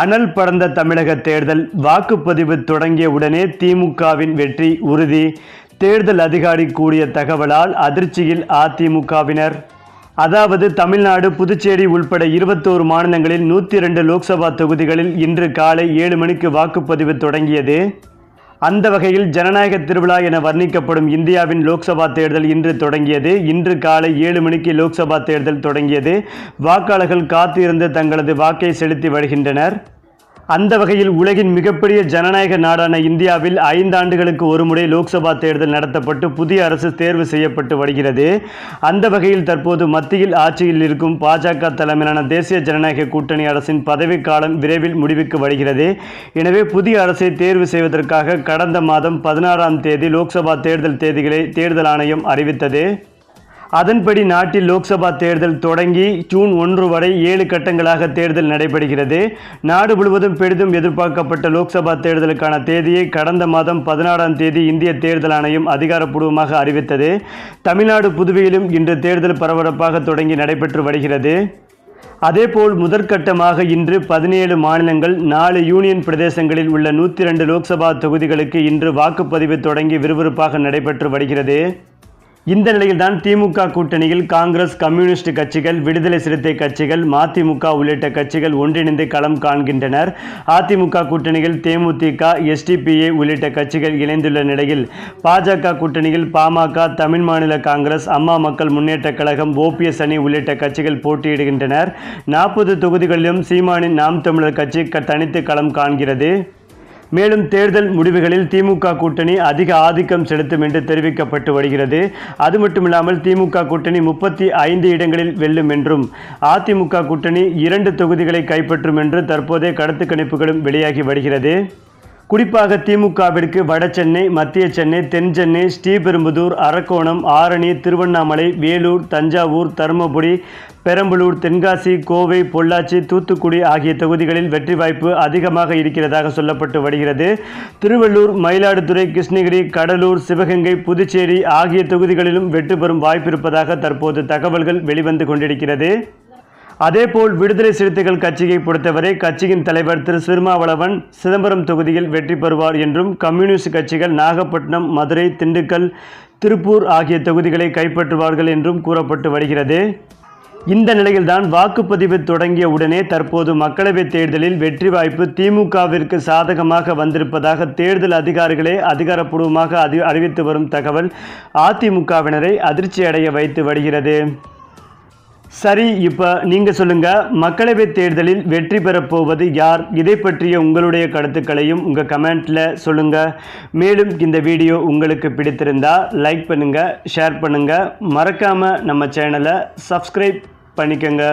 அனல் பறந்த தமிழக தேர்தல் வாக்குப்பதிவு தொடங்கிய உடனே திமுகவின் வெற்றி உறுதி. தேர்தல் அதிகாரி கூடிய தகவலால் அதிர்ச்சியில் அதிமுகவினர். அதாவது தமிழ்நாடு புதுச்சேரி உள்பட இருபத்தோரு மாநிலங்களில் நூற்றி ரெண்டு லோக்சபா தொகுதிகளில் இன்று காலை ஏழு மணிக்கு வாக்குப்பதிவு தொடங்கியது. அந்த வகையில் ஜனநாயக திருவிழா என வர்ணிக்கப்படும் இந்தியாவின் லோக்சபா தேர்தல் இன்று தொடங்கியது. இன்று காலை ஏழு மணிக்கு லோக்சபா தேர்தல் தொடங்கியது. வாக்காளர்கள் காத்திருந்து தங்களது வாக்கை செலுத்தி வருகின்றனர். அந்த வகையில் உலகின் மிகப்பெரிய ஜனநாயக நாடான இந்தியாவில் ஐந்தாண்டுகளுக்கு ஒருமுறை லோக்சபா தேர்தல் நடத்தப்பட்டு புதிய அரசு தேர்வு செய்யப்பட்டு வருகிறது. அந்த வகையில் தற்போது மத்தியில் ஆட்சியில் இருக்கும் பாஜக தலைமையிலான தேசிய ஜனநாயக கூட்டணி அரசின் பதவிக்காலம் விரைவில் முடிவுக்கு வருகிறது. எனவே புதிய அரசை தேர்வு செய்வதற்காக கடந்த மாதம் பதினாறாம் தேதி லோக்சபா தேர்தல் தேதிகளை தேர்தல் ஆணையம் அறிவித்தது. அதன்படி நாட்டில் லோக்சபா தேர்தல் தொடங்கி ஜூன் ஒன்று வரை ஏழு கட்டங்களாக தேர்தல் நடைபெறுகிறது. நாடு முழுவதும் பெரிதும் எதிர்பார்க்கப்பட்ட லோக்சபா தேர்தலுக்கான தேதியை கடந்த மாதம் பதினாறாம் தேதி இந்திய தேர்தல் ஆணையம் அதிகாரப்பூர்வமாக அறிவித்தது. தமிழ்நாடு புதுவையிலும் இன்று தேர்தல் பரபரப்பாக தொடங்கி நடைபெற்று வருகிறது. அதேபோல் முதற்கட்டமாக இன்று பதினேழு மாநிலங்கள் நாலு யூனியன் பிரதேசங்களில் உள்ள நூற்றி ரெண்டு லோக்சபா தொகுதிகளுக்கு இன்று வாக்குப்பதிவு தொடங்கி விறுவிறுப்பாக நடைபெற்று வருகிறது. இந்த நிலையில்தான் திமுக கூட்டணியில் காங்கிரஸ் கம்யூனிஸ்ட் கட்சிகள் விடுதலை சிறுத்தை கட்சிகள் மதிமுக உள்ளிட்ட கட்சிகள் ஒன்றிணைந்து களம் காண்கின்றனர். அதிமுக கூட்டணியில் தேமுதிக எஸ்டிபிஏ உள்ளிட்ட கட்சிகள் இணைந்துள்ள நிலையில் பாஜக கூட்டணியில் பாமக தமிழ் மாநில காங்கிரஸ் அம்மா மக்கள் முன்னேற்ற கழகம் ஓபிஎஸ் அணி உள்ளிட்ட கட்சிகள் போட்டியிடுகின்றனர். நாற்பது தொகுதிகளிலும் சீமானின் நாம் தமிழர் கட்சி க- தனித்து களம் காண்கிறது. மேலும் தேர்தல் முடிவுகளில் திமுக கூட்டணி அதிக ஆதிக்கம் செலுத்தும் என்று தெரிவிக்கப்பட்டு வருகிறது. அது மட்டுமில்லாமல் திமுக கூட்டணி முப்பத்தி ஐந்து இடங்களில் வெல்லும் என்றும் அதிமுக கூட்டணி இரண்டு தொகுதிகளை கைப்பற்றும் என்று தற்போதைய கருத்து கணிப்புகளும் வெளியாகி வருகிறது. குறிப்பாக திமுகவிற்கு வட சென்னை மத்திய சென்னை தென் சென்னை ஸ்ரீபெரும்புதூர் அரக்கோணம் ஆரணி திருவண்ணாமலை வேலூர் தஞ்சாவூர் தருமபுரி பெரம்பலூர் தென்காசி கோவை பொள்ளாச்சி தூத்துக்குடி ஆகிய தொகுதிகளில் வெற்றி வாய்ப்பு அதிகமாக இருக்கிறதாக சொல்லப்பட்டு வருகிறது. திருவள்ளூர் மயிலாடுதுறை கிருஷ்ணகிரி கடலூர் சிவகங்கை புதுச்சேரி ஆகிய தொகுதிகளிலும் வெற்றி பெறும் வாய்ப்பு இருப்பதாக தற்போது தகவல்கள் வெளிவந்து கொண்டிருக்கிறது. அதேபோல் விடுதலை சிறுத்தைகள் கட்சியை பொறுத்தவரை கட்சியின் தலைவர் திரு. சிறுமாவளவன் சிதம்பரம் தொகுதியில் வெற்றி பெறுவார் என்றும் கம்யூனிஸ்ட் கட்சிகள் நாகப்பட்டினம் மதுரை திண்டுக்கல் திருப்பூர் ஆகிய தொகுதிகளை கைப்பற்றுவார்கள் என்றும் கூறப்பட்டு வருகிறது. இந்த நிலையில்தான் வாக்குப்பதிவு தொடங்கிய உடனே தற்போது மக்களவைத் தேர்தலில் வெற்றி வாய்ப்பு திமுகவிற்கு சாதகமாக வந்திருப்பதாக தேர்தல் அதிகாரிகளே அதிகாரப்பூர்வமாக அறி அறிவித்து வரும் தகவல் அதிமுகவினரை அதிர்ச்சி அடைய வைத்து வருகிறது. சரி இப்போ நீங்கள் சொல்லுங்கள் மக்களவைத் தேர்தலில் வெற்றி பெறப்போவது யார்? இதை பற்றிய உங்களுடைய கருத்துக்களையும் உங்கள் கமெண்ட்டில் சொல்லுங்கள் மேலும் இந்த வீடியோ உங்களுக்கு பிடித்திருந்தா லைக் பண்ணுங்கள் ஷேர் பண்ணுங்கள் மறக்காமல் நம்ம சேனலை சப்ஸ்கிரைப் பண்ணிக்கோங்க.